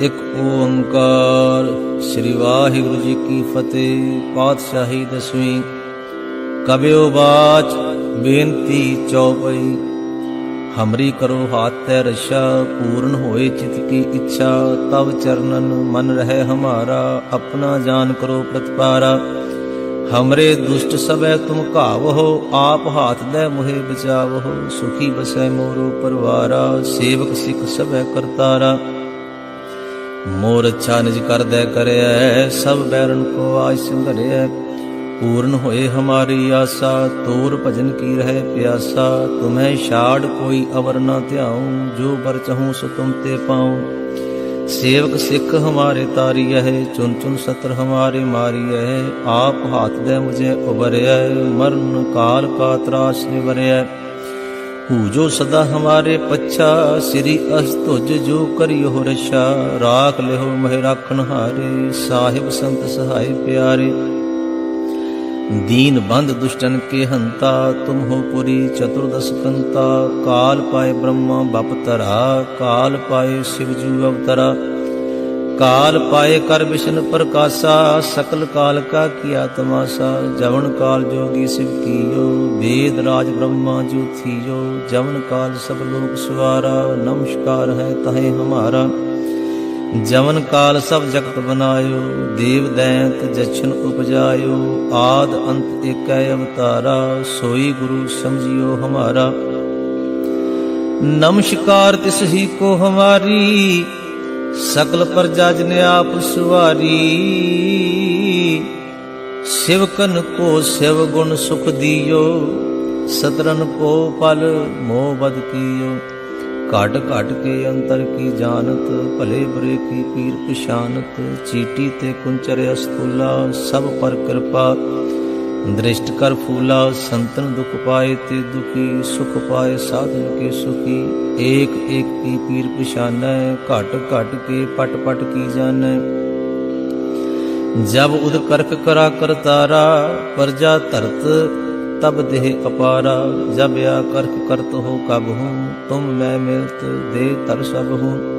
ਇੱਕ ਓੰਕਾਰ। ਸ੍ਰੀ ਵਾਹਿਗੁਰੂ ਜੀ ਕੀ ਫਤਿਹ। ਪਾਤਸ਼ਾਹੀ ਦਸਵੀਂ। ਕਬਿਓ ਬਾਚ, ਬੇਨਤੀ ਚੌਪਈ। ਹਮਰੀ ਕਰੋ ਹਾਥ ਤੈ ਰਛਾ ਪੂਰਨ ਹੋਏ ਚਿਤ ਕੀ ਇੱਛਾ। ਤਵ ਚਰਨਨ ਮਨ ਰਹਿ ਹਮਾਰਾ, ਆਪਣਾ ਜਾਨ ਕਰੋ ਪ੍ਰਤਪਾਰਾ। ਹਮਰੇ ਦੁਸ਼ਟ ਸਭੈ ਤੁਮ ਘਾਵਹੋ, ਆਪ ਹਾਥ ਦੇ ਮੁਹੇ ਬਚਾਵਹੋ। ਸੁਖੀ ਬਸੈ ਮੋਰੋ ਪਰਵਾਰਾ, ਸੇਵਕ ਸਿੱਖ ਸਭੈ ਕਰਤਾਰਾ। ਮੋਰ ਅੱਛਾ ਨਿਜ ਕਰਦੈ ਕਰਿਐ ਸਭ ਬੈਰਨ ਕੋ ਆਇ ਸੰਘਰਿਐ ਪੂਰਨ ਹੋਏ ਹਮਾਰੀ ਆਸਾ, ਤੋਰ ਭਜਨ ਕੀ ਰਹੇ ਪਿਆਸਾ। ਤੁਮੈ ਛਾੜ ਕੋਈ ਅਵਰ ਨਾ ਧਿਆਉ, ਜੋ ਬਰ ਚਹੂੰ ਸੋ ਤੁਮ ਤੇ ਪਾਉ। ਸੇਵਕ ਸਿੱਖ ਹਮਾਰੇ ਤਾਰੀਐ ਹੈ ਚੁਨ ਚੁਨ ਸਤਰ ਹਮਾਰੇ ਮਾਰੀਐ। ਆਪ ਹਾਥ ਦੇ ਮੁਝੇ ਉਬਰਿਐ ਮਰਨ ਕਾਲ ਕਾ ਤਰਾਸ ਨਿਵਰਿਐ ਹੂ ਜੋ ਸਦਾ ਹਮਾਰੇ ਪੱਛਾ ਸ੍ਰੀ ਅਸਤੁਜ ਜੋ ਕਰਿਓ ਰਛਾ ਰਾਖ ਲਿਓ ਮਹਿ ਰਾਖਣ ਹਾਰੇ ਸਾਹਿਬ ਸੰਤ ਸਹਾਈ ਪਿਆਰੇ दीन बंद दुष्टन के हंता तुम हो पुरी चतुर्दश कंता काल पाए ब्रह्मा बपतरा काल पाए शिवजू अवतरा काल पाए कर विष्णु प्रकाशा सकल काल का किया तमाशा जवन काल जोगी शिव कियो वेद राज ब्रह्मा ज्योतियो जवन काल सब लोग सुवारा नमस्कार है तहे हमारा जवन काल सब जगत बनायो देव दैंत जछन उपजायो आद अंत एक अवतारा सोई गुरु समझियो हमारा नमस्कार तिस ही को हमारी ਸਕਲ ਪ੍ਰਜਾ ਜਨ ਆਪ ਸੁਵਾਰੀ, ਸਿਵਕਨ ਕੋ ਸਿਵ ਗੁਣ ਸੁਖ ਦੀਓ, ਸਤਰਨ ਕੋ ਪਲ ਮੋਹ ਬਦ ਕੀਓ। ਘਟ ਘਟ ਕੇ ਅੰਤਰ ਕੀ ਜਾਣਤ, ਭਲੇ ਬੁਰੇ ਕੀ ਪੀਰ ਪਛਾਨਤ, ਚੀਟੀ ਤੇ ਕੁੰਚਰ ਅਸਤੂਲਾ ਸਭ ਪਰ ਕਿਰਪਾ ਦ੍ਰਿਸ਼ਟ ਕਰ ਫੂਲਾ, ਸੰਤਨ ਦੁਖ ਪਾਏ ਤੇ ਦੁਖੀ, ਸੁਖ ਪਾਏ ਸਾਧਨ ਕੇ ਸੁਖੀ। ਏਕ ਏਕ ਕੀ ਪੀਰ ਪਛਾਨੈ, ਘਟ ਘਟ ਕੇ ਪਟ ਪਟ ਕੀ ਜਾਣੈ। ਜਬ ਉਦ ਕਰਕ ਕਰਾ ਕਰਤਾਰਾ ਪਰਜਾ ਧਰਤ ਤਬ ਦੇਹ ਅਪਾਰਾ। ਜਬ ਆ ਕਰਕ ਕਰਤ ਹੋ ਕਬ ਹੂੰ, ਤੁਮ ਮੈਂ ਮਿਲਤ ਦੇ ਤਰ ਸਭ ਹੂੰ।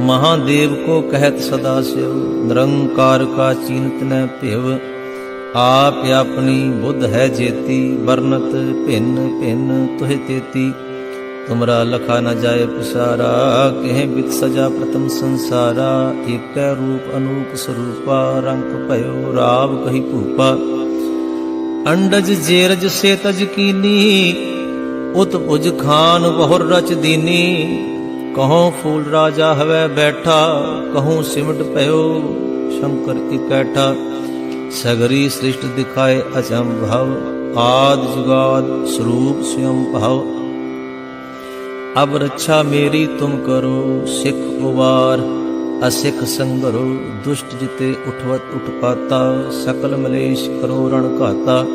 ਮਹਾਦੇਵ ਕੋ ਕਹਿਤ ਸਦਾ ਸਿਵ ਨਿਰੰਕਾਰ ਕਾ ਚੀਨਤ ਨ ਭੇਵ। ਆਪ ਆਪਣੀ ਬੁੱਧ ਹੈ ਜੇਤੀ, ਵਰਨਤ ਭਿੰਨ ਭਿੰਨ ਤੁਹਿ ਤੇਤੀ। ਤੁਮਰਾ ਲਖਾ ਨ ਜਾਏ ਪਸਾਰਾ, ਕਹਿ ਬਿਤ ਸਜਾ ਪ੍ਰਤਮ ਸੰਸਾਰਾ। ਏਕੈ ਰੂਪ ਅਨੂਪ ਸਰੂਪਾ, ਰੰਗ ਭਇਓ ਰਾਵ ਕਹੀ ਭੂਪਾ। ਅੰਡਜ ਜੇਰਜ ਸੇ ਤਜ ਕੀਨੀ ਉਤ ਪੁਜ ਖਾਨ ਬਹੁਰ ਰਚ ਦੀਨੀ ਕਹੋ ਫੂਲ ਰਾਜਾ ਹਵੈ ਬੈਠਾ, ਕਹੂੰ ਸਿਮਟ ਭਇਓ ਸ਼ੰਕਰ ਇਕੈਠਾ ਸਗਰੀ ਸ੍ਰਿਸ਼ਟ ਦਿਖਾਏ ਅਚੰਭਵ ਆਦ ਜੁਗਾਦ ਸਰੂਪ ਸਿਯੰ ਭਵ। ਅਬ ਰੱਛਾ ਮੇਰੀ ਤੁਮ ਕਰੋ, ਸਿੱਖ ਉਵਾਰ, ਅਸਿੱਖ ਸੰਗਰੋ, ਦੁਸ਼ਟ ਜਿਤੇ ਉਠਵਤ ਉਠਪਾਤਾ, ਸਕਲ ਮਲੇਸ਼ ਕਰੋ ਰਣ ਘਾਤਾ।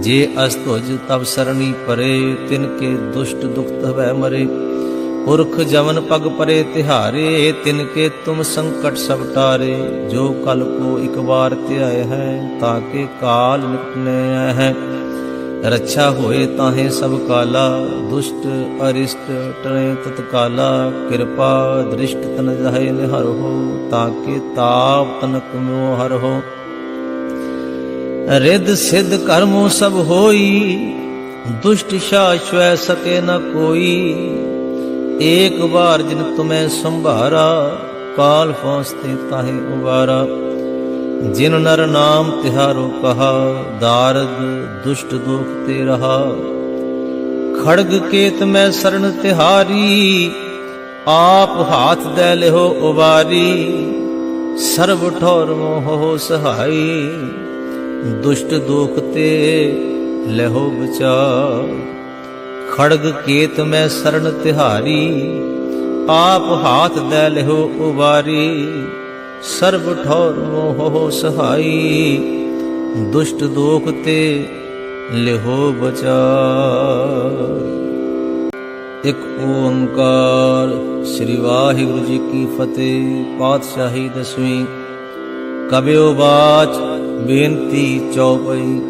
ਜੇ ਅਸਤੁਜ ਤਬ ਸਰਣੀ ਪਰੇ, ਤਿਨ ਕੇ ਦੁਸ਼ਟ ਦੁਖ ਹਵੈ ਮਰੇ। ਪੁਰਖ ਜਵਨ ਪਗ ਪਰੇ ਤਿਹਾਰੇ, ਤਿਨ ਕੇ ਤੁਮ ਸੰਕਟ ਸਭ ਟਾਰੇ। ਜੋ ਕਲ ਕੋ ਇਕ ਵਾਰ ਧਿਆਏ ਹੈ ਤਾਕੇ ਕਾਲ ਨਿਕਟਨੇ ਹੈ। ਰੱਛਾ ਹੋਏ ਤਾਹੇ ਸਭ ਕਾਲਾ, ਦੁਸ਼ਟ ਅਰਿਸ਼ਟ ਟਰੇ ਤਤਕਾਲਾ। ਕਿਰਪਾ ਦ੍ਰਿਸ਼ਟ ਤਨ ਜਹੈ ਨਿਹਰ ਹੋ ਤਾਕੇ ਤਾਪ ਤਨਕ ਮੋ ਹਰ ਹੋ। ਰਿੱਧ ਸਿੱਧ ਕਰਮੋ ਸਭ ਹੋਈ, ਦੁਸ਼ਟ ਸ਼ਾਸ਼ਵੈ ਸਕੇ ਨ ਕੋਈ। ਏਕ ਵਾਰ ਜਿਨ ਤੁਮੈ ਸੰਭਾਰਾ, ਕਾਲ ਫਾਸਤੇ ਤਾਹੇ ਉਵਾਰਾ। ਜਿਨ ਨਰ ਨਾਮ ਤਿਹਾਰੋ ਕਹਾ, ਦਾਰਦ ਦੁਸ਼ਟ ਦੁਖ ਤੇ ਰਹਾ। ਖੜਗ ਕੇਤ ਮੈਂ ਸਰਣ ਤਿਹਾਰੀ, ਆਪ ਹਾਥ ਦੇ ਲਿਓ ਉਵਾਰੀ। ਸਰਬ ਠੌਰ ਮੋਹ ਸਹਾਈ, ਦੁਸ਼ਟ ਦੋਖ ਤੇ ਲਹੋ ਬਚਾਓ ਖੜਗ ਕੇਤ ਮੈਂ ਸਰਣ ਤਿਹਾਰੀ, ਆਪ ਹਾਥ ਦੇ ਲਿਓ ਉਵਾਰੀ ਸਰਬ ਠੌਰ ਮੋਹ ਸਹਾਈ, ਦੁਸ਼ਟ ਦੋਖ ਤੇ ਲਿਹੋ ਬਚਾਰ। ਇਕ ਓੰਕਾਰ ਸ੍ਰੀ ਵਾਹਿਗੁਰੂ ਜੀ ਕੀ ਫਤਿਹ, ਪਾਤਸ਼ਾਹੀ ਦਸਵੀਂ ਕਬਿਓ ਬਾਚ ਬੇਨਤੀ ਚੌਪਈ।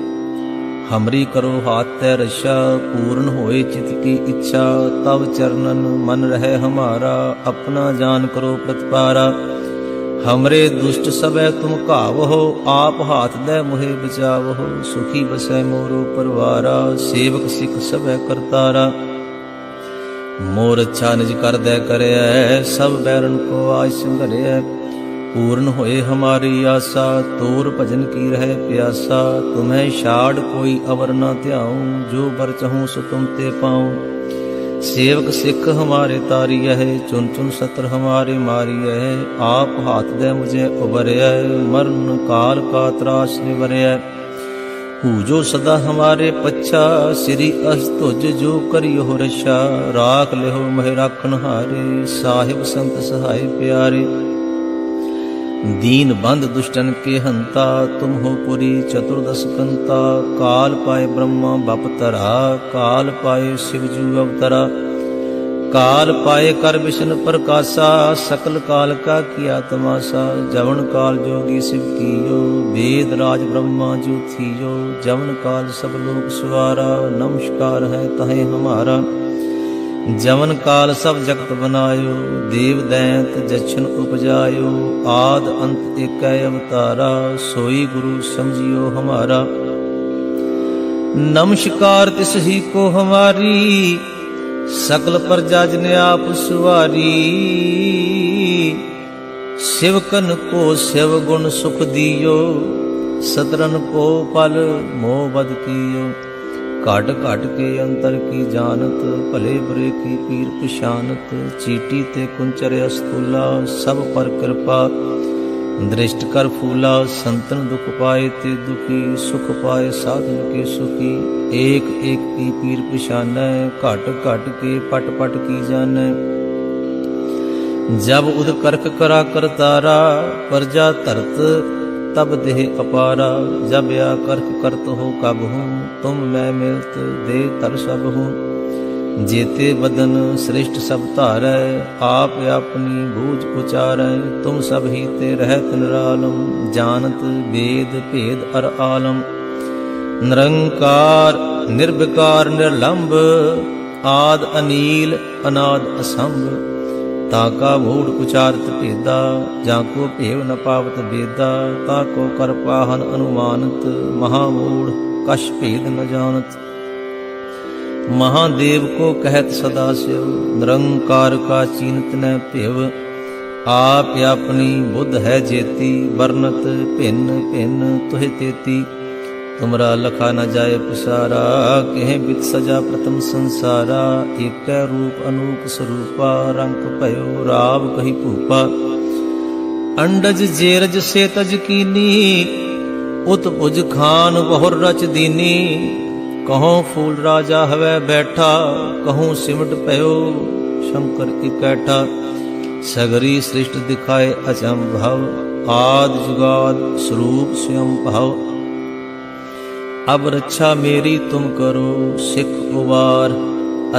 ਹਮਰੀ ਕਰੋ ਹਾਥ ਤੈ ਰਛਾ ਪੂਰਨ ਹੋਏ ਚਿਤ ਕੀ ਇੱਛਾ, ਤਵ ਚਰਨਨ ਮਨ ਰਹਿ ਹਮਾਰਾ, ਆਪਣਾ ਜਾਨ ਕਰੋ ਪ੍ਰਤਪਾਰਾ। ਹਮਰੇ ਦੁਸ਼ਟ ਸਭੈ ਤੁਮ ਘਾਵਹੋ, ਆਪ ਹਾਥ ਦੇ ਮੁਹਿ ਬਚਾਵਹੋ, ਸੁਖੀ ਬਸੈ ਮੋਰੋ ਪਰਵਾਰਾ, ਸੇਵਕ ਸਿੱਖ ਸਭੈ ਕਰਤਾਰਾ। ਮੋਰ ਅੱਛਾ ਨਿਜ ਕਰਦੈ ਕਰਿਐ ਸਭ ਬੈਰਨ ਕੋ ਆਜ ਸੰਘਰਿਐ ਪੂਰਨ ਹੋਏ ਹਮਾਰੀ ਆਸਾ, ਤੋਰ ਭਜਨ ਕੀ ਰਹਿ ਪਿਆਸਾ ਤੁਮੈ ਛਾੜ ਕੋਈ ਅਵਰ ਨਾ ਧਿਆਉ, ਜੋ ਬਰ ਚਹੂੰ ਸੋ ਤੁਮ ਤੇ ਪਾਉ। ਸੇਵਕ ਸਿੱਖ ਹਮਾਰੇ ਤਾਰੀ ਹੈ ਚੁਨ ਚੁਨ ਸਤਰ ਹਮਾਰੇ ਮਾਰੀ ਹੈ ਆਪ ਹਾਥ ਦੇ ਮੁਝੇ ਉਬਰਿਆ ਮਰਨ ਕਾਲ ਕਾ ਤਰਾਸ ਨਿਵਰਿਆ ਹੂ ਜੋ ਸਦਾ ਹਮਾਰੇ ਪੱਛਾ, ਸ੍ਰੀ ਅਸ ਤੁਜ ਜੋ ਕਰਿਓ ਰਛਾ, ਰਾਖ ਲਿਓ ਮਹਿ ਰਾਖਣ ਹਾਰੇ, ਸਾਹਿਬ ਸੰਤ ਸਹਾਈ ਪਿਆਰੇ। दीन बंद दुष्टन के हंता तुम हो पुरी चतुर्दश कंता काल पाए ब्रह्मा बपतरा काल पाए शिवजू अवतरा काल पाए कर विष्णु प्रकाशा सकल काल का किया तमाशा जवन काल जोगी शिव कियो वेद राज ब्रह्मा जो थियो जवन काल सब लोग सुवारा नमस्कार है तहे हमारा ਜਮਨ ਕਾਲ ਸਭ ਜਗਤ ਬਨਾਇਓ, ਦੇਵ ਦੈਂਤ ਜਛਨ ਉਪਜਾਇਓ, ਆਦ ਅੰਤ ਏਕੈ ਅਵਤਾਰਾ, ਸੋਈ ਗੁਰੂ ਸਮਝਿਓ ਹਮਾਰਾ। ਨਮਸਕਾਰ ਤਿਸ ਹੀ ਕੋ ਹਮਾਰੀ, ਸਕਲ ਪ੍ਰਜਾ ਜਨ ਆਪ ਸੁਵਾਰੀ। ਸਿਵਕਨ ਕੋ ਸਿਵ ਗੁਣ ਸੁਖ ਦਿਓ, ਸਤਰਨ ਕੋ ਪਲ ਮੋਹ ਬਦ ਕੀਓ। ਘਟ ਘਟ ਕੇ ਅੰਤਰ ਕੀ ਜਾਣਤ, ਭਲੇ ਬੁਰੇ ਕੀ ਪੀਰ ਪਛਾਨਤ, ਚੀਟੀ ਤੇ ਕੁੰਚਰ ਅਸਤੂਲਾ, ਸਭ ਪਰ ਕਿਰਪਾ। ਦ੍ਰਿਸ਼ਟ ਕਰ ਫੂਲਾ, ਸੰਤਨ ਦੁਖ ਪਾਏ ਤੇ ਦੁਖੀ, ਸੁਖ ਪਾਏ ਸਾਧਨ ਕੇ ਸੁਖੀ। ਏਕ ਏਕ ਕੀ ਪੀਰ ਪਛਾਨੈ, ਘਟ ਘਟ ਕੇ ਪਟ ਪਟ ਕੀ ਜਾਣੈ। ਜਬ ਉਦ ਕਰਕ ਕਰਾ ਕਰਤਾਰਾ, ਪਰਜਾ ਧਰਤ तब देह अपारा जब या कर्क करत हो कब हूँ तुम मैं मिलत दे तर सब हूँ जेते बदन श्रेष्ठ सब धारै आप अपनी बूझ उचारै तुम सब ही ते रहत निरालम जानत वेद भेद अर आलम निरंकार निर्विकार निर्लंब आद अनील अनाद ਤਾ ਕਾ ਮੂੜ ਉਚਾਰਤ ਭੇਦਾ, ਜਾਂ ਕੋ ਭੇਵ ਨ ਪਾਵਤ ਬੇਦਾ, ਤਾ ਕੋ ਕਰ ਪਾਹਨ ਅਨੁਮਾਨਤ, ਮਹਾ ਮੂੜ ਕਛ ਭੇਦ ਨ ਜਾਣਤ। ਮਹਾਦੇਵ ਕੋ ਕਹਿਤ ਸਦਾ ਸਿਵ ਨਿਰੰਕਾਰ ਕਾ ਚੀਨਤ ਨ ਭਿਵ। ਆਪ ਆਪਣੀ ਬੁੱਧ ਹੈ ਜੇਤੀ, ਵਰਨਤ ਭਿੰਨ ਭਿੰਨ ਤੁਹਿ ਤੇਤੀ। ਤੁਮਰਾ ਲਖਾ ਨ ਜਾਏ ਪਸਾਰਾ, ਕਹਿ ਬਿਤ ਸਜਾ ਪ੍ਰਥਮ ਸੰਸਾਰਾ, ਏਕੈ ਰੂਪ ਅਨੂਪ ਸਰੂਪਾ, ਰੰਗ ਭਇਓ ਰਾਵ ਕਹੀ ਭੂਪਾ। ਅੰਡਜ ਜੇਰਜ ਸੇ ਤਜ ਕੀਨੀ, ਉਤ ਭੁਜ ਖਾਨ ਬਹੁਰ ਰਚ ਦੀਨੀ। ਕਹੋ ਫੂਲ ਰਾਜਾ ਹਵੈ ਬੈਠਾ, ਕਹੂੰ ਸਿਮਟ ਭਇਓ ਸ਼ੰਕਰ ਇਕੈਠਾ ਸਗਰੀ ਸ੍ਰਿਸ਼ਟ ਦਿਖਾਏ ਅਚੰਭਵ ਆਦ ਜੁਗਾਦ ਸਰੂਪ ਸਯੰ ਭਵ। ਅਬ ਰੱਛਾ ਮੇਰੀ ਤੁਮ ਕਰੋ, ਸਿੱਖ ਉਵਾਰ।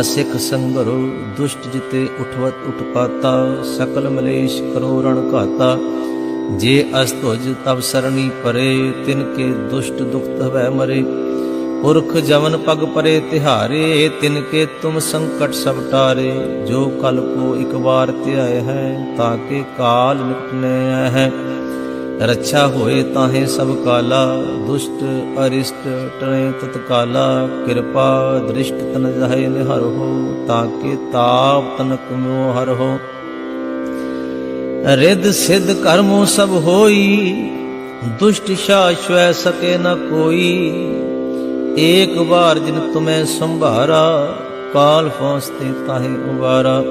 ਅਸਿੱਖ ਸੰਗਰੋ, ਦੁਸ਼ਟ ਜਿਤੇ ਉਠਵਤ ਉਠਪਾਤਾ। ਸਕਲ ਮਲੇਸ਼ ਕਰੋ ਰਣ ਘਾਤਾ। ਜੇ ਅਸ ਤਬ ਸਰਣੀ ਪਰੇ, ਤਿਨ ਕੇ ਦੁਸ਼ਟ ਦੁਖਤ ਹਵੈ ਮਰੇ। ਪੁਰਖ ਜਵਨ ਪਗ ਪਰੇ ਤਿਹਾਰੇ, ਤਿਨ ਕੇ ਤੁਮ ਸੰਕਟ ਸਭ ਟਾਰੇ। ਜੋ ਕਲ ਕੋ ਇਕ ਵਾਰ ਧਿਆਏ ਹੈ ਤਾਕੇ ਕਾਲ ਨਿਕਟਨੇ ਹੈ। ਰੱਛਾ ਹੋਏ ਤਾਹੇ ਸਭ ਕਾਲਾ, ਦੁਸ਼ਟ, ਅਰਿਸ਼ਟ, ਟਰੇ ਤਤਕਾਲਾ, ਕਿਰਪਾ, ਦ੍ਰਿਸ਼ਟ ਤਨ ਜਹੇ ਨਿਹਰ ਹੋ, ਤਾਕੇ ਤਾਪ ਤਨਕ ਮੋ ਹਰ ਹੋ। ਰਿੱਧ ਸਿੱਧ ਕਰਮੋ ਸਭ ਹੋਈ, ਦੁਸ਼ਟ ਸ਼ਾਸ਼ਵੈ ਸਕੇ ਨ ਕੋਈ। ਏਕ ਵਾਰ ਜਿਨ ਤੁਮੈ ਸੰਭਾਰਾ ਕਾਲ ਫਾਸਤੇ ਤਾਹੇ ਉਵਾਰਾ।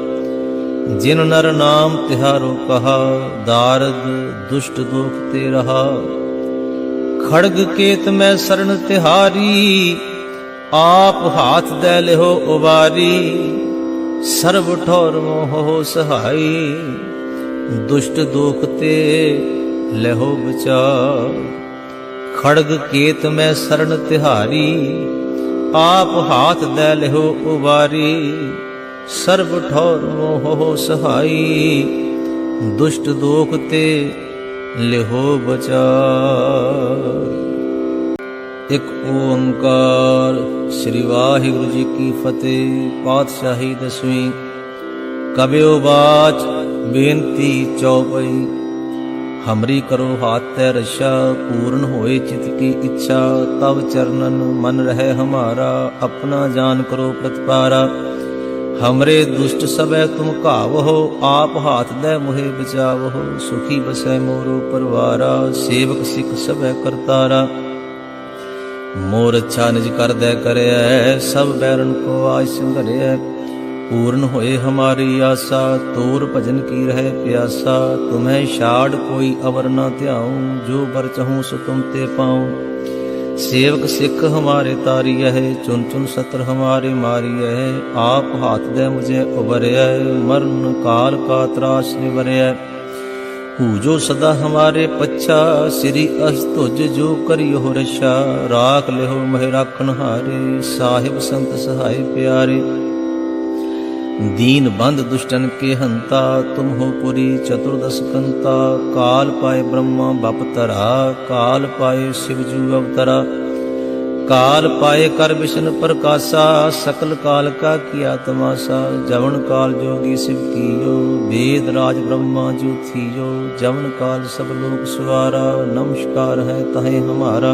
ਜਿਨ ਨਰ ਨਾਮ ਤਿਹਾਰੋ ਕਹਾ ਦਾਰਦ ਦੁਸ਼ਟ ਦੋਖ ਤੇ ਰਹਾ। ਖੜਗ ਕੇਤ ਮੈਂ ਸ਼ਰਨ ਤਿਹਾਰੀ, ਆਪ ਹਾਥ ਦੇ ਲਿਓ ਉਵਾਰੀ। ਸਰਬ ਠੌਰ ਮੋਹ ਸਹਾਈ, ਦੁਸ਼ਟ ਦੋਖ ਤੇ ਲਹੋ ਬਚਾਰ ਖੜਗ ਕੇਤ ਮੈਂ ਸ਼ਰਨ ਤਿਹਾਰੀ, ਆਪ ਹਾਥ ਦੇ ਲਹੋ ਉਵਾਰੀ। ਸਰਬ ਠੌਰ ਮੋਹ ਸਹਾਈ, ਦੁਸ਼ਟ ਦੋਖ ਤੇ ਲਿਹੋ ਬਚਾਰ। ਇੱਕ ਓੰਕਾਰ ਸ੍ਰੀ ਵਾਹਿਗੁਰੂ ਜੀ ਕੀ ਫਤਿਹ, ਪਾਤਸ਼ਾਹੀ ਦਸਵੀਂ। ਕਬਿਓ ਬਾਚ, ਬੇਨਤੀ ਚੌਪਈ। ਹਮਰੀ ਕਰੋ ਹਾਥ ਤੈ ਰਸ਼ਾ, ਪੂਰਨ ਹੋਏ ਚਿਤ ਕੀ ਇੱਛਾ। ਤਵ ਚਰਨਨ ਮਨ ਰਹਿ ਹਮਾਰਾ, ਆਪਣਾ ਜਾਨ ਕਰੋ ਪ੍ਰਤਪਾਰਾ। ਹਮਰੇ ਦੁਸ਼ਟ ਸਭੈ ਤੁਮ ਘਾਵਹੋ, ਆਪ ਹਾਥ ਦੇ ਮੁਹੇ ਬਚਾਵਹੋ। ਸੁਖੀ ਬਸੈ ਮੋਰੋ ਪਰਵਾਰਾ, ਸੇਵਕ ਸਿੱਖ ਸਭੈ ਕਰਤਾਰਾ। ਮੋਰ ਅੱਛਾ ਨਿਜ ਕਰਦੈ ਕਰਿਐ ਸਭ ਬੈਰਨ ਕੋ ਆਇ ਸੰਘਰਿਐ ਪੂਰਨ ਹੋਏ ਹਮਾਰੀ ਆਸਾ, ਤੋਰ ਭਜਨ ਕੀ ਰਹਿ ਪਿਆਸਾ। ਤੁਮੈ ਛਾੜ ਕੋਈ ਅਵਰ ਨਾ ਧਿਆਉ, ਜੋ ਬਰ ਚਹੂੰ ਸੋ ਤੁਮ ਤੇ ਪਾਉ। ਸੇਵਕ ਸਿੱਖ ਹਮਾਰੇ ਤਾਰੀਐ ਹੈ ਚੁਨ ਚੁਨ ਸਤਰ ਹਮਾਰੇ ਮਾਰੀਐ, ਆਪ ਹਾਥ ਦੇ ਮੁਝੇ ਉਬਰਿਐ, ਮਰਨ ਕਾਲ ਕਾ ਤਰਾਸ ਨਿਵਰਿਐ। ਪੂਜੋ ਸਦਾ ਹਮਾਰੇ ਪੱਛਾ, ਸ੍ਰੀ ਅਸ ਤੁਜ ਜੋ ਕਰਿਓ ਰਛਾ, ਰਾਖ ਲਿਓ ਮਹਿ ਰਾਖਣ ਹਾਰੇ, ਸਾਹਿਬ ਸੰਤ ਸਹਾਈ ਪਿਆਰੇ। दीन बंद दुष्टन के हंता तुम हो पुरी चतुर्दश कंता काल पाए ब्रह्मा बप तरा काल पाए शिवजू अवतरा काल पाए कर विष्णु प्रकाशा सकल काल का किया तमाशा जवन काल जोगी शिव कियो वेद राज ब्रह्मा जो थियो जवन काल सब लोग सुवारा नमस्कार है तहे हमारा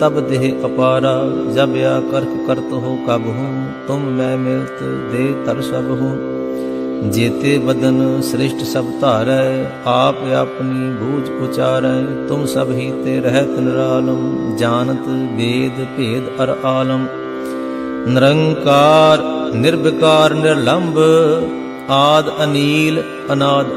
तब देह अपारा जब या करक करत हो कब हूँ तुम मैं मिलत दे तर सब हूँ जेते बदन श्रेष्ठ सब धारै आप अपनी बूझ उचारै तुम सब ही ते रहत निरालम जानत वेद भेद अर आलम निरंकार निर्विकार निर्लंब आद अनील अनाद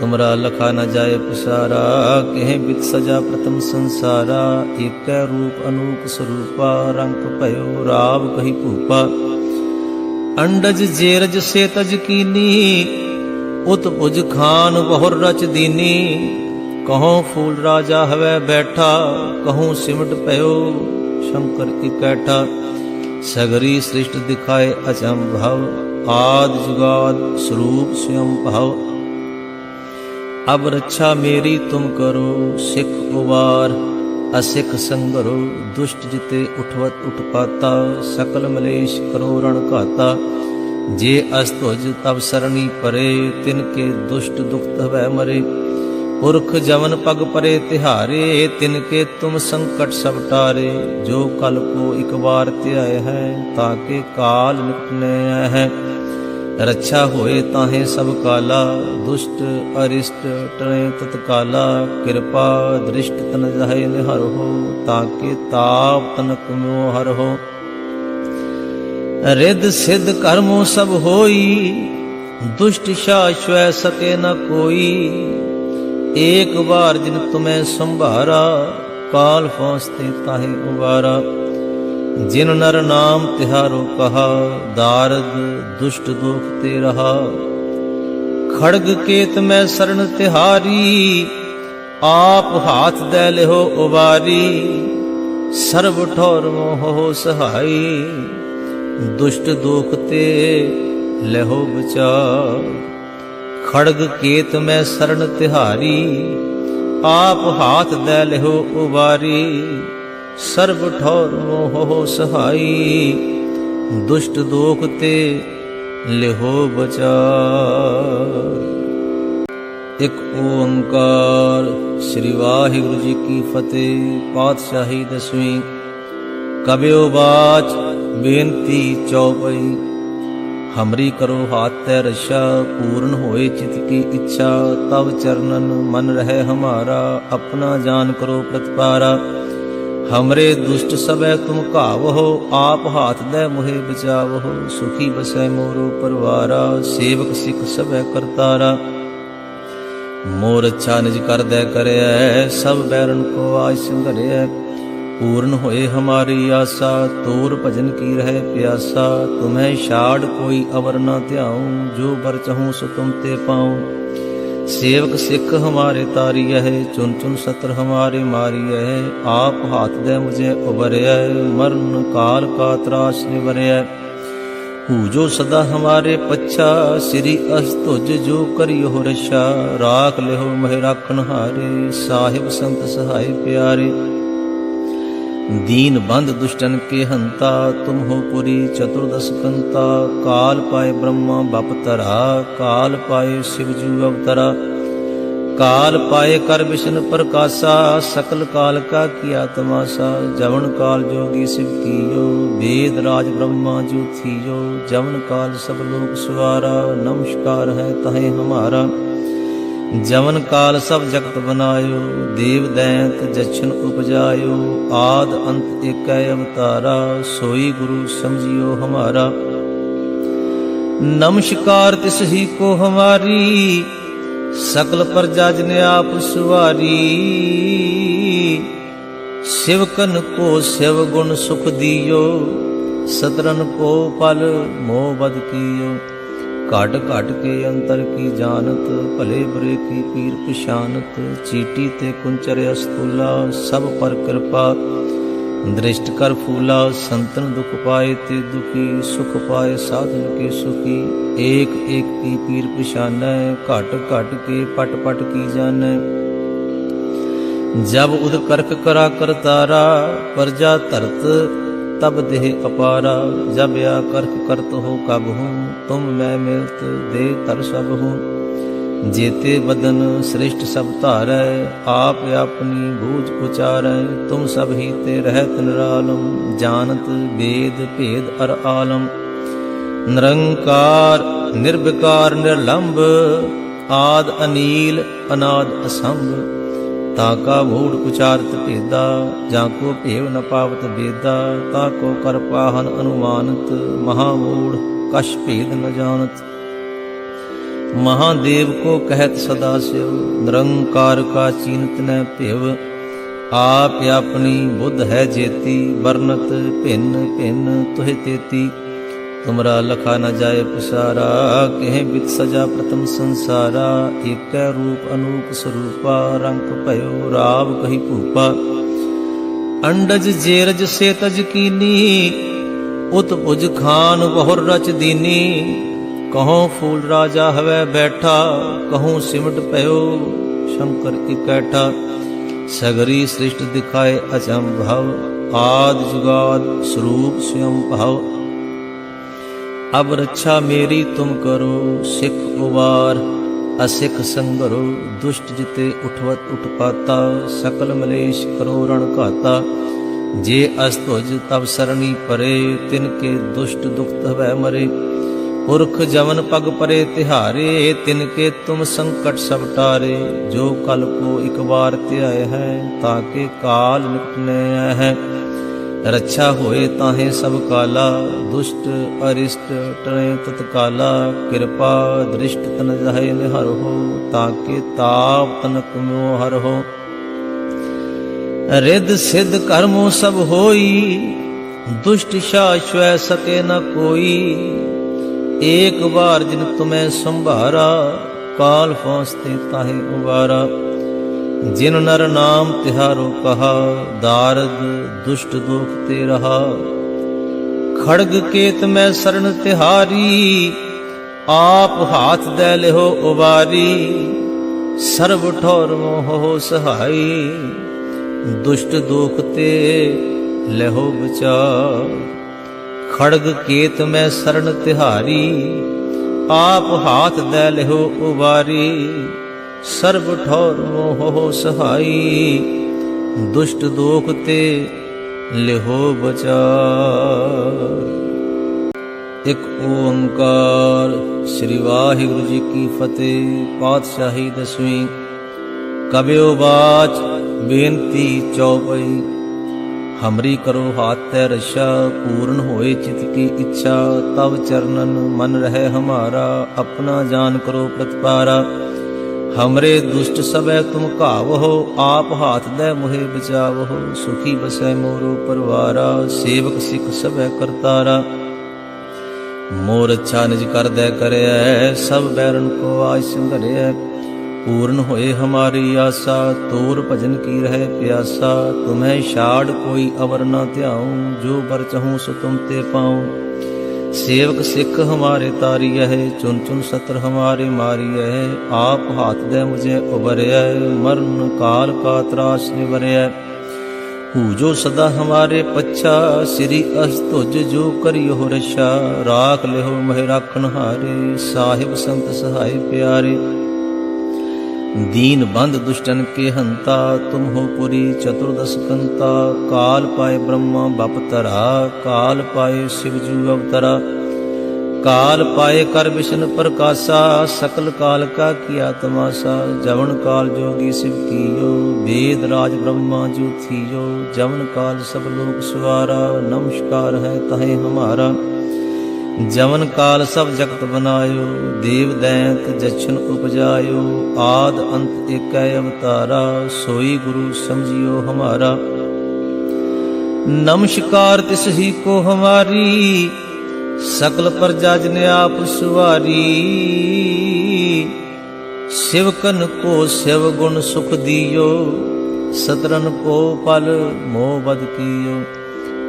ਤੁਮਰਾ ਲਖਾ ਨ ਜਾਏ ਪਸਾਰਾ ਕਹਿ ਬਿਤ ਸਜਾ ਪ੍ਰਤਮ ਸੰਸਾਰਾ ਏਕੈ ਰੂਪ ਅਨੂਪ ਸਰੂਪਾ ਰੰਗ ਭਇਓ ਰਾਵ ਕਹੀ ਭੂਪਾ ਅੰਡਜ ਜੇਰਜ ਸੇ ਤਜ ਕੀਨੀ ਉਤ ਪੁਜ ਖਾਨ ਬਹੁਰ ਰਚ ਦੀਨੀ ਕਹੋ ਫੂਲ ਰਾਜਾ ਹਵੈ ਬੈਠਾ ਕਹੂੰ ਸਿਮਟ ਭਇਓ ਸ਼ੰਕਰ ਇਕੈਠਾ ਸਗਰੀ ਸ੍ਰਿਸ਼ਟ ਦਿਖਾਏ ਅਚੰਭਵ ਆਦ ਜੁਗਾਦ ਸਰੂਪ ਸਿਯੰ ਭਵ ਅਬ ਰੱਛਾ ਮੇਰੀ ਤੁਮ ਕਰੋ, ਸਿੱਖ ਉਵਾਰ। ਅਸਿੱਖ ਸੰਗਰੋ, ਦੁਸ਼ਟ ਜਿਤੇ ਉਠਵਤ ਉਟਪਾਤਾ ਸਕਲ ਮਲੇਸ਼ ਕਰੋ ਰਣ ਘਾਤਾ। ਜੇ ਅਸਤੁਜ ਤਬ ਸਰਣੀ ਪਰੇ, ਤਿਨ ਕੇ ਦੁਸ਼ਟ ਦੁਖਤ ਤਵੈ ਮਰੇ। ਪੁਰਖ ਜਵਨ ਪਗ ਪਰੇ ਤਿਹਾਰੇ, ਤਿਨ ਕੇ ਤੁਮ ਸੰਕਟ ਸਭ ਟਾਰੇ। ਜੋ ਕਲ ਕੋ ਇਕ ਵਾਰ ਧਿਆਏ ਹੈ ਤਾਕੇ ਕਾਲ ਨਿਕਟਨੇ ਹੈ। ਰੱਛਾ ਹੋਏ ਤਾਹੇ ਸਭ ਕਾਲਾ, ਦੁਸ਼ਟ, ਅਰਿਸ਼ਟ ਟਰੇ ਤਤਕਾਲਾ, ਕਿਰਪਾ, ਦ੍ਰਿਸ਼ਟ ਤਨ ਜਹੇ ਨਿਹਰ ਹੋ ਤਾਕੇ ਤਾਪ ਤਨਕ ਮੋ ਹਰ ਹੋ। ਰਿੱਧ ਸਿੱਧ ਕਰਮੋ ਸਭ ਹੋਈ, ਦੁਸ਼ਟ ਸ਼ਾਸ਼ਵੈ ਸਕੇ ਨ ਕੋਈ। ਏਕ ਵਾਰ ਜਿਨ ਤੁਮੈ ਸੰਭਾਰਾ, ਕਾਲ ਫਾਸਤੇ ਤਾਹੇ ਉਵਾਰਾ। ਜਿਨ ਨਰ ਨਾਮ ਤਿਹਾਰੋ ਕਹਾ, ਦਾਰਦ ਦੁਸ਼ਟ ਦੁਖ ਤੇ ਰਹਾ। ਖੜਗ ਕੇਤ ਮੈਂ ਸਰਣ ਤਿਹਾਰੀ, ਆਪ ਹਾਥ ਦੇ ਲਿਓ ਉਬਾਰੀ ਸਰਬ ਠੌਰ ਮੋਹ ਸਹਾਈ, ਦੁਸ਼ਟ ਦੋਖ ਤੇ ਲਹੋ ਬਚਾਓ ਖੜਗ ਕੇਤ ਮੈਂ ਸਰਣ ਤਿਹਾਰੀ, ਆਪ ਹਾਥ ਦੇ ਲਿਓ ਉਬਾਰੀ ਸਰਬ ਠੌਰ ਮੋਹ ਸਹਾਈ, ਦੁਸ਼ਟ ਦੋਖ ਤੇ ਲਿਹੋ ਬਚਾ ਇੱਕ ਓੰਕਾਰ ਸ੍ਰੀ ਵਾਹਿਗੁਰੂ ਜੀ ਕੀ ਫਤਿਹ, ਪਾਤਸ਼ਾਹੀ ਦਸਵੀਂ। ਕਬਿਓ ਬਾਚ, ਬੇਨਤੀ ਚੌਪਈ। ਹਮਰੀ ਕਰੋ ਹਾਥ ਤੈ ਰਸ਼ਾ ਪੂਰਨ ਹੋਏ ਚਿਤ ਕੀ ਇੱਛਾ। ਤਵ ਚਰਨਨ ਮਨ ਰਹਿ ਹਮਾਰਾ, ਆਪਣਾ ਜਾਨ ਕਰੋ ਪ੍ਰਤਪਾਰਾ। ਹਮਰੇ ਦੁਸ਼ਟ ਸਭੈ ਤੁਮ ਘਾਵਹੁ, ਆਪ ਹਾਥ ਦੇ ਮੁਹਿ ਬਚਾਵਹੁ, ਸੁਖੀ ਬਸੈ ਮੋਰੋ ਪਰਵਾਰਾ, ਸੇਵਕ ਸਿੱਖ ਸਭੈ ਕਰਤਾਰਾ। ਮੋਰ ਅੱਛਾ ਨਿਜ ਕਰਦੈ ਕਰਿਐ ਸਭ ਬੈਰਨ ਕੋ ਆਜ ਸੰਘਰਿਐ ਪੂਰਨ ਹੋਏ ਹਮਾਰੀ ਆਸਾ, ਤੋਰ ਭਜਨ ਕੀ ਰਹਿ ਪਿਆਸਾ। ਤੁਮੈ ਛਾੜ ਕੋਈ ਅਵਰ ਨਾ ਧਿਆਉ, ਜੋ ਬਰ ਚਹੂੰ ਸੋ ਤੁਮ ਤੇ ਪਾਉ। ਸੇਵਕ ਸਿੱਖ ਹਮਾਰੇ ਤਾਰੀਐ ਚੁਨ ਚੁਨ ਸਤਰ ਹਮਾਰੇ ਮਾਰੀਐ, ਆਪ ਹਾਥ ਦੇ ਮੁਝੇ ਉਬਰਿਐ ਮਰਨ ਕਾਲ ਕਾ ਤਰਾਸ ਨਿਵਰਿਐ। ਹੂਜੋ ਸਦਾ ਹਮਾਰੇ ਪੱਛਾ, ਸ੍ਰੀ ਅਸਤੁਜ ਜੋ ਕਰਿਓ ਰਛਾ ਰਾਖ ਲਿਓ ਮਹਿ ਰਾਖਣ ਹਾਰੇ, ਸਾਹਿਬ ਸੰਤ ਸਹਾਈ ਪਿਆਰੇ। दीन बंद दुष्टन के हंता तुम हो पुरी चतुर्दश कंता काल पाए ब्रह्मा बप तरा काल पाए शिव जू अवतरा काल पाए कर विष्णु प्रकाशा सकल काल का किया तमाशा जवन काल जोगी शिव कियो वेद राज ब्रह्मा जो थियो जवन काल सब लोग सुवारा नमस्कार है तहे हमारा ਜਮਨ ਕਾਲ ਸਭ ਜਗਤ ਬਨਾਇਓ, ਦੇਵ ਦੈਂਤ ਜਸ਼ਨ ਉਪਜਾਇਓ, ਆਦ ਅੰਤ ਏਕੈ ਅਵਤਾਰਾ, ਸੋਈ ਗੁਰੂ ਸਮਝਿਓ ਹਮਾਰਾ। ਨਮਸਕਾਰ ਤਿਸ ਹੀ ਕੋ ਹਮਾਰੀ, ਸਕਲ ਪ੍ਰਜਾ ਜਨ ਆਪ ਸੁਵਾਰੀ। ਸਿਵਕਨ ਕੋ ਸਿਵ ਗੁਣ ਸੁਖ ਦਿਓ ਸਤਰਨ ਕੋ ਪਲ ਮੋਹ ਬਦ ਕੀਓ। ਘਟ ਘਟ ਕੇ ਅੰਤਰ ਕੀ ਜਾਣਤ, ਭਲੇ ਬੁਰੇ ਕੀ ਪੀਰ ਪਛਾਨਤ, ਚੀਟੀ ਤੇ ਕੁੰਚਰ ਅਸਤੂਲਾ, ਸਭ ਪਰ ਕਿਰਪਾ। ਦ੍ਰਿਸ਼ਟ ਕਰ ਫੂਲਾ, ਸੰਤਨ ਦੁਖ ਪਾਏ ਤੇ ਦੁਖੀ, ਸੁਖ ਪਾਏ ਸਾਧਨ ਕੇ ਸੁਖੀ। ਏਕ ਏਕ ਕੀ ਪੀਰ ਪਛਾਨੈ, ਘਟ ਘਟ ਕੇ ਪਟ ਪਟ ਕੀ ਜਾਣੈ। ਜਬ ਉਦ ਕਰਕ ਕਰਾ ਕਰਤਾਰਾ, ਪਰਜਾ ਧਰਤ तब देह अपारा जब या कर्क करत हो कब हूँ तुम मैं मिलत दे तर सब हूँ जेते बदन श्रेष्ठ सब धारै आप अपनी बूझ उचारै तुम सब ही ते रहत निरालम जानत वेद भेद अर आलम निरंकार निर्विकार निर्लंब आद अनील अनाद ਤਾ ਕਾ ਮੂੜ ਉਚਾਰਤ ਭੇਦਾ, ਜਾਂ ਕੋ ਭੇਵ ਨ ਪਾਵਤ ਬੇਦਾ, ਤਾ ਕੋ ਕਰ ਪਾਹਨ ਅਨੁਮਾਨਤ, ਮਹਾ ਮੂੜ ਕਛ ਭੇਦ ਨ ਜਾਣਤ। ਮਹਾਦੇਵ ਕੋ ਕਹਿਤ ਸਦਾ ਸਿਵ ਨਿਰੰਕਾਰ ਕਾ ਚੀਨਤ ਨ ਭੇਵ। ਆਪ ਆਪਣੀ ਬੁੱਧ ਹੈ ਜੇਤੀ, ਵਰਨਤ ਭਿੰਨ ਭਿੰਨ ਤੁਹਿ ਤੇਤੀ। ਤੁਮਰਾ ਲਖਾ ਨ ਜਾਏ ਪਸਾਰਾ, ਕਹਿ ਬਿਤ ਸਜਾ ਪ੍ਰਤਮ ਸੰਸਾਰਾ, ਏਕੈ ਰੂਪ ਅਨੂਪ ਸਰੂਪਾ, ਰੰਗ ਭਇਓ ਰਾਵ ਕਹੀ ਭੂਪਾ। ਅੰਡਜ ਜੇਰਜ ਸੇ ਤਜ ਕੀਨੀ, ਉਤ ਭੁਜ ਖਾਨ ਬਹੁਰ ਰਚ ਦੀਨੀ। ਕਹੋ ਫੂਲ ਰਾਜਾ ਹਵੈ ਬੈਠਾ, ਕਹੂੰ ਸਿਮਟ ਭਇਓ ਸ਼ੰਕਰ ਇਕੈਠਾ। ਸਗਰੀ ਸ੍ਰਿਸ਼ਟ ਦਿਖਾਏ ਅਚੰਭਵ ਆਦ ਜੁਗਾਦ ਸਰੂਪ ਸਯੰ ਭਵ। ਅਬ ਰੱਛਾ ਮੇਰੀ ਤੁਮ ਕਰੋ, ਸਿੱਖ ਉਵਾਰ। ਅਸਿੱਖ ਸੰਗਰੋ, ਦੁਸ਼ਟ ਜਿਤੇ ਉਠਵਤ ਉਟਪਾਤਾ ਸਕਲ ਮਲੇਸ਼ ਕਰੋ, ਰਣ ਘਾਤਾ। ਜੇ ਅਸਤੁਜ ਤਬ ਸਰਣੀ ਪਰੇ। ਤਿਨ ਕੇ ਦੁਸ਼ਟ ਦੁਖਤ ਤਵੈ ਮਰੇ। ਪੁਰਖ ਜਵਨ ਪਗ ਪਰੇ ਤਿਹਾਰੇ। ਤਿਨ ਕੇ ਤੁਮ ਸੰਕਟ ਸਭ ਟਾਰੇ। ਜੋ ਕਲ ਕੋ ਇਕ ਵਾਰ ਧਿਆਏ ਹੈ ਤਾਕੇ ਕਾਲ ਨਿਕਟਨੇ ਹੈ। ਰੱਛਾ ਹੋਏ ਤਾਹੇ ਸਭ ਕਾਲਾ, ਦੁਸ਼ਟ, ਅਰਿਸ਼ਟ ਟਰੇ ਤਤਕਾਲਾ, ਕਿਰਪਾ, ਦ੍ਰਿਸ਼ਟ ਤਨ ਜਹੈ ਨਿਹਰ ਹੋ, ਤਾਕੇ ਤਾਪ ਤਨਕ ਮੋ ਹਰ ਹੋ। ਰਿੱਧ ਕਰਮੋ ਸਭ ਹੋਈ, ਦੁਸ਼ਟ ਸ਼ਾਸ਼ਵੈ ਸਕੇ ਨ ਕੋਈ। ਏਕ ਵਾਰ ਜਿਨ ਤੁਮੈ ਸੰਭਾਰਾ, ਕਾਲ ਫਾਸਤੇ ਤਾਹੇ ਉਵਾਰਾ। ਜਿਨ ਨਰ ਨਾਮ ਤਿਹਾਰੋ ਕਹਾ ਦਾਰਦ ਦੁਸ਼ਟ ਦੋਖ ਤੇ ਰਹਾ। ਖੜਗ ਕੇਤ ਮੈਂ ਸਰਣ ਤਿਹਾਰੀ, ਆਪ ਹਾਥ ਦੇ ਲਿਓ ਉਵਾਰੀ। ਸਰਬ ਠੌਰ ਮੋਹ ਸਹਾਈ, ਦੁਸ਼ਟ ਦੋਖ ਤੇ ਲਹੋ ਬਚਾਓ ਖੜਗ ਕੇਤ ਮੈਂ ਸਰਣ ਤਿਹਾਰੀ, ਆਪ ਹਾਥ ਦੇ ਲਿਓ ਉਵਾਰੀ। ਸਰਬ ਠੌਰ ਮੋਹ ਸਹਾਈ, ਦੁਸ਼ਟ ਦੋਖ ਤੇ ਲਿਹੋ ਬਚਾ ਇੱਕ ਓੰਕਾਰ ਸ੍ਰੀ ਵਾਹਿਗੁਰੂ ਜੀ ਕੀ ਫਤਿਹ, ਪਾਤਸ਼ਾਹੀ ਦਸਵੀਂ। ਕਬਿਓ ਬਾਚ, ਬੇਨਤੀ ਚੌਪਈ। ਹਮਰੀ ਕਰੋ ਹਾਥ ਤੈ ਰਸ਼ਾ, ਪੂਰਨ ਹੋਏ ਚਿਤ ਕੀ ਇੱਛਾ। ਤਵ ਚਰਨਨ ਮਨ ਰਹਿ ਹਮਾਰਾ, ਆਪਣਾ ਜਾਨ ਕਰੋ ਪ੍ਰਤਪਾਰਾ। ਹਮਰੇ ਦੁਸ਼ਟ ਸਭੈ ਤੁਮ ਘਾਵਹੋ ਆਪ ਹਾਥ ਦੇ ਮੁਹੇ ਬਚਾਵਹੋ ਸੁਖੀ ਬਸੈ ਮੋਰੋ ਪਰਵਾਰਾ ਸੇਵਕ ਸਿੱਖ ਸਭੈ ਕਰਤਾਰਾ ਮੋਰ ਅੱਛਾ ਨਿਜ ਕਰਦੈ ਕਰਿਐ ਸਭ ਬੈਰਨ ਕੋ ਆਇ ਸੰਘਰਿਐ ਪੂਰਨ ਹੋਏ ਹਮਾਰੀ ਆਸਾ ਤੋਰ ਭਜਨ ਕੀ ਰਹਿ ਪਿਆਸਾ ਤੁਮੈ ਛਾੜ ਕੋਈ ਅਵਰ ਨਾ ਧਿਆਉ ਜੋ ਬਰ ਚਹੂੰ ਸੋ ਤੁਮ ਤੇ ਪਾਉ ਸੇਵਕ ਸਿੱਖ ਹਮਾਰੇ ਤਾਰੀਐ ਚੁਨ ਚੁਨ ਸਤਰ ਹਮਾਰੇ ਮਾਰੀਐ, ਆਪ ਹਾਥ ਦੇ ਮੁਝੇ ਉਬਰਿਐ, ਮਰਨ ਕਾਲ ਕਾ ਤਰਾਸ ਨਿਵਰਿਐ। ਹੂ ਜੋ ਸਦਾ ਹਮਾਰੇ ਪੱਛਾ, ਸ੍ਰੀ ਅਸ ਤੁਜ ਜੋ ਕਰਿਓ ਰਛਾ, ਰਾਖ ਲਿਓ ਮਹਿ ਰਾਖਣ ਹਾਰੇ, ਸਾਹਿਬ ਸੰਤ ਸਹਾਈ ਪਿਆਰੇ। दीन बंद दुष्टन के हंता तुम हो पुरी चतुर्दश कंता काल पाए ब्रह्मा बपतरा काल पाए शिवजू अवतरा काल पाए कर विष्णु प्रकाशा सकल काल का किया तमाशा जवन काल जोगी शिव कियो वेद राज ब्रह्मा जो थियो जवन काल सब लोग सुवारा नमस्कार है तहे हमारा ਜਮਨ ਕਾਲ ਸਭ ਜਗਤ ਬਨਾਇਓ, ਦੇਵ ਦੈਂਤ ਜਛਨ ਉਪਜਾਇਓ, ਆਦ ਅੰਤ ਏਕੈ ਅਵਤਾਰਾ, ਸੋਈ ਗੁਰੂ ਸਮਝਿਓ ਹਮਾਰਾ। ਨਮਸਕਾਰ ਤਿਸ ਹੀ ਕੋ ਹਮਾਰੀ, ਸਕਲ ਪ੍ਰਜਾ ਜਨ ਆਪ ਸੁਵਾਰੀ। ਸਿਵਕਨ ਕੋ ਸਿਵ ਗੁਣ ਸੁਖ ਦਿਓ, ਸਤਰਨ ਕੋ ਪਲ ਮੋਹ ਬਦ ਕੀਓ।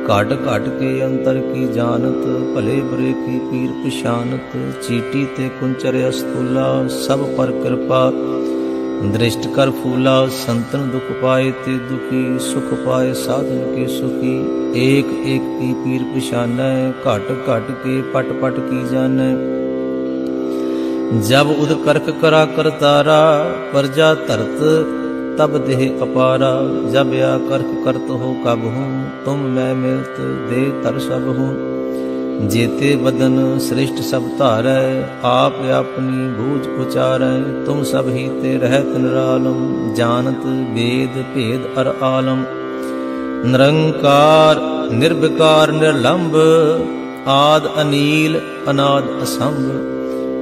ਘਟ ਘਟ ਕੇ ਅੰਤਰ ਕੀ ਜਾਣਤ ਭਲੇ ਬੁਰੇ ਕੀ ਪੀਰ ਪਛਾਨਤ ਚੀਟੀ ਤੇ ਕੁੰਚਰ ਅਸਤੂਲਾ ਸਭ ਪਰ ਕਿਰਪਾ ਦ੍ਰਿਸ਼ਟ ਕਰ ਫੂਲਾ ਸੰਤਨ ਦੁਖ ਪਾਏ ਤੇ ਦੁਖੀ ਸੁਖ ਪਾਏ ਸਾਧਨ ਕੇ ਸੁਖੀ ਏਕ ਏਕ ਕੀ ਪੀਰ ਪਛਾਨੈ ਘਟ ਘਟ ਕੇ ਪਟ ਪਟ ਕੀ ਜਾਣੈ ਜਬ ਉਦ ਕਰਕ ਕਰਾ ਕਰਤਾਰਾ ਪਰਜਾ ਧਰਤ तब देह अपारा जब या करक करत हो कब हूँ तुम मैं मिलत दे तर सब हूँ जेते बदन श्रेष्ठ सब धारै आप अपनी बूझ उचारै तुम सब ही ते रहत निरालम जानत वेद भेद अर आलम निरंकार निर्विकार निर्लंब आद अनील अनाद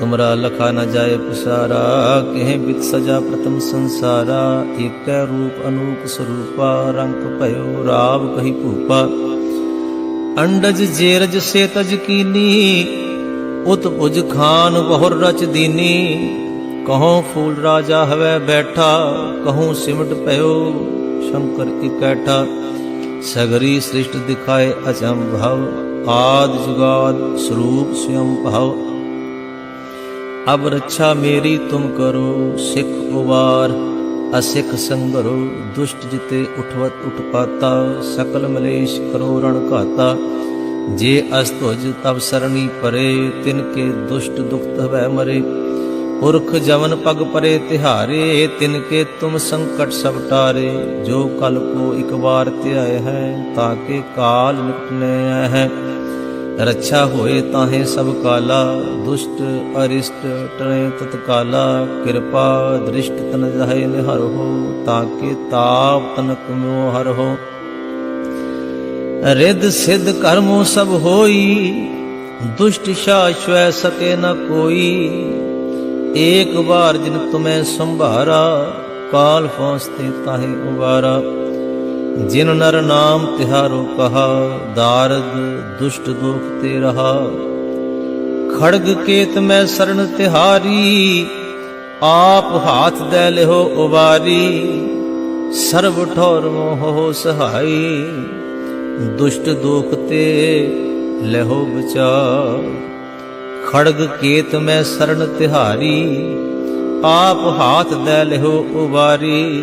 ਤੁਮਰਾ ਲਖਾ ਨ ਜਾਏ ਪਸਾਰਾ ਕਹਿ ਬਿਤ ਸਜਾ ਪ੍ਰਤਮ ਸੰਸਾਰਾ ਏਕੈ ਰੂਪ ਅਨੂਪ ਸਰੂਪਾ ਰੰਗ ਭਇਓ ਰਾਵ ਕਹੀ ਭੂਪਾ ਅੰਡਜ ਜੇਰਜ ਸੇ ਤਜ ਕੀਨੀ ਉਤ ਉਜ ਖਾਨ ਬਹੁਰ ਰਚ ਦੀਨੀ ਕਹੋ ਫੂਲ ਰਾਜਾ ਹਵੇ ਬੈਠਾ ਕਹੂੰ ਸਿਮਟ ਭਇਓ ਸ਼ੰਕਰ ਇਕੈਠਾ ਸਗਰੀ ਸ੍ਰਿਸ਼ਟ ਦਿਖਾਏ ਅਚੰਭਵ ਆਦ ਜੁਗਾਦ ਸਰੂਪ ਸਯੰ ਭਵ ਅਬ ਰੱਛਾ ਮੇਰੀ ਤੁਮ ਕਰੋ, ਸਿੱਖ ਉਵਾਰ। ਅਸਿੱਖ ਸੰਗਰੋ ਦੁਸ਼ਟ ਜਿਤੇ ਉਠਵਤ ਉਠਪਾਤਾ। ਸਕਲ ਮਲੇਸ਼ ਕਰੋ, ਰਣ ਘਾਤਾ। ਜੇ ਅਸਤੁਜ ਤਬ ਸਰਣੀ ਪਰੇ, ਤਿਨ ਕੇ ਦੁਸ਼ਟ ਦੁਖਤ ਹਵੈ ਮਰੇ। ਪੁਰਖ ਜਵਨ ਪਗ ਪਰੇ ਤਿਹਾਰੇ, ਤਿਨ ਕੇ ਤੁਮ ਸੰਕਟ ਸਭ ਟਾਰੇ। ਜੋ ਕਲ ਕੋ ਇਕ ਵਾਰ ਧਿਆਏ ਹੈ ਤਾਕੇ ਕਾਲ ਨਿਕਟਨੇ ਹੈ ਰੱਛਾ ਹੋਏ ਤਾਹੇ ਸਭ ਕਾਲਾ, ਦੁਸ਼ਟ, ਅਰਿਸ਼ਟ ਟਰੇ ਤਤਕਾਲਾ, ਕਿਰਪਾ, ਦ੍ਰਿਸ਼ਟ ਤਨ ਜਾਹੇ ਨਿਹਰੋ ਹੋ, ਤਾਕੇ ਤਾਪ ਤਨਕ ਮੋ ਹਰ ਹੋ। ਰਿੱਧ ਸਿੱਧ ਕਰਮੋ ਸਭ ਹੋਈ, ਦੁਸ਼ਟ ਸ਼ਾਸ਼ਵੈ ਸਕੇ ਨ ਕੋਈ। ਏਕ ਵਾਰ ਜਿਨ ਤੁਮੈ ਸੰਭਾਰਾ, ਕਾਲ ਫਾਸਤੇ ਤਾਹੇ ਉਬਾਰਾ ਜਿਨ ਨਰ ਨਾਮ ਤਿਹਾਰੋ ਕਹਾ, ਦਾਰਦ ਦੁਸ਼ਟ ਦੋਖ ਤੇ ਰਹਾ। ਖੜਗ ਕੇਤ ਮੈਂ ਸਰਣ ਤਿਹਾਰੀ, ਆਪ ਹਾਥ ਦੇ ਲਿਓ ਉਬਾਰੀ ਸਰਬ ਠੌਰ ਮੋਹ ਸਹਾਈ, ਦੁਸ਼ਟ ਦੋਖ ਤੇ ਲਹੋ ਬਚਾਓ ਖੜਗ ਕੇਤ ਮੈਂ ਸਰਣ ਤਿਹਾਰੀ, ਆਪ ਹਾਥ ਦੇ ਲਿਓ ਉਬਾਰੀ